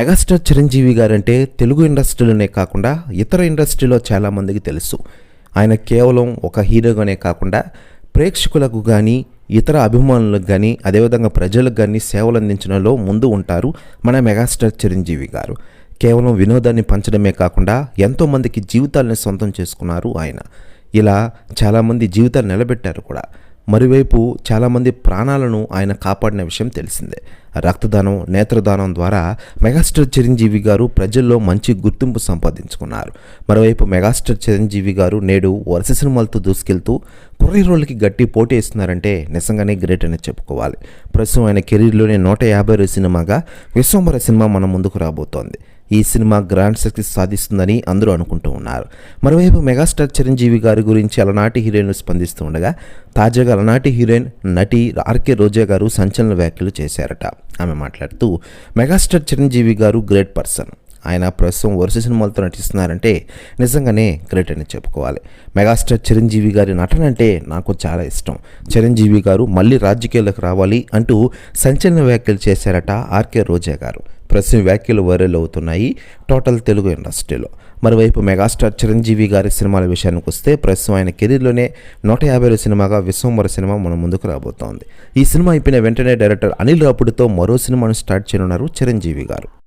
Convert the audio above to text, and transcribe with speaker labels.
Speaker 1: Megastar Chiranjeevi గారంటే తెలుగు ఇండస్ట్రీలోనే కాకుండా ఇతర ఇండస్ట్రీలో చాలామందికి తెలుసు. ఆయన కేవలం ఒక హీరోగానే కాకుండా ప్రేక్షకులకు కానీ ఇతర అభిమానులకు కానీ అదేవిధంగా ప్రజలకు కానీ సేవలు అందించడంలో ముందు ఉంటారు మన మెగాస్టార్ చిరంజీవి గారు. కేవలం వినోదాన్ని పంచడమే కాకుండా ఎంతోమందికి జీవితాలను సొంతం చేసుకున్నారు ఆయన. ఇలా చాలామంది జీవితాలు నిలబెట్టారు కూడా. మరోవైపు చాలామంది ప్రాణాలను ఆయన కాపాడిన విషయం తెలిసిందే. రక్తదానం నేత్రదానం ద్వారా మెగాస్టార్ చిరంజీవి గారు ప్రజల్లో మంచి గుర్తింపు సంపాదించుకున్నారు. మరోవైపు మెగాస్టార్ చిరంజీవి గారు నేడు వరుస సినిమాలతో దూసుకెళ్తూ కుర్రీ రోళ్ళకి గట్టి పోటీ ఇస్తున్నారంటే నిజంగానే గ్రేట్ అని చెప్పుకోవాలి. ప్రస్తుతం ఆయన కెరీర్లోనే నూట యాభై సినిమాగా విశ్వంబర సినిమా మన ముందుకు రాబోతోంది. ఈ సినిమా గ్రాండ్ సక్సెస్ సాధిస్తుందని అందరూ అనుకుంటూ ఉన్నారు. మరోవైపు మెగాస్టార్ చిరంజీవి గారి గురించి అలనాటి హీరోయిన్లు స్పందిస్తూ ఉండగా తాజాగా అలనాటి హీరోయిన్ నటి ఆర్కే రోజా గారు సంచలన వ్యాఖ్యలు చేశారట. ఆమె మాట్లాడుతూ మెగాస్టార్ చిరంజీవి గారు గ్రేట్ పర్సన్. ఆయన ప్రస్తుతం వరుస సినిమాలతో నటిస్తున్నారంటే నిజంగానే గ్రేట్ అని చెప్పుకోవాలి. మెగాస్టార్ చిరంజీవి గారి నటన అంటే నాకు చాలా ఇష్టం. చిరంజీవి గారు మళ్ళీ రాజకీయాలకు రావాలి అంటూ సంచలన వ్యాఖ్యలు చేశారట ఆర్కే రోజా గారు. ప్రస్తుతం వ్యాఖ్యలు వైరల్ అవుతున్నాయి. టోటల్ తెలుగు ఇండస్ట్రీలో. మరోవైపు మెగాస్టార్ చిరంజీవి గారి సినిమాల విషయానికి వస్తే ప్రస్తుతం ఆయన కెరీర్లోనే నూట యాభై సినిమాగా విశ్వంవర సినిమా మన ముందుకు రాబోతోంది. ఈ సినిమా అయిపోయిన వెంటనే డైరెక్టర్ అనిల్ రాపుడితో మరో సినిమాను స్టార్ట్ చేయనున్నారు చిరంజీవి గారు.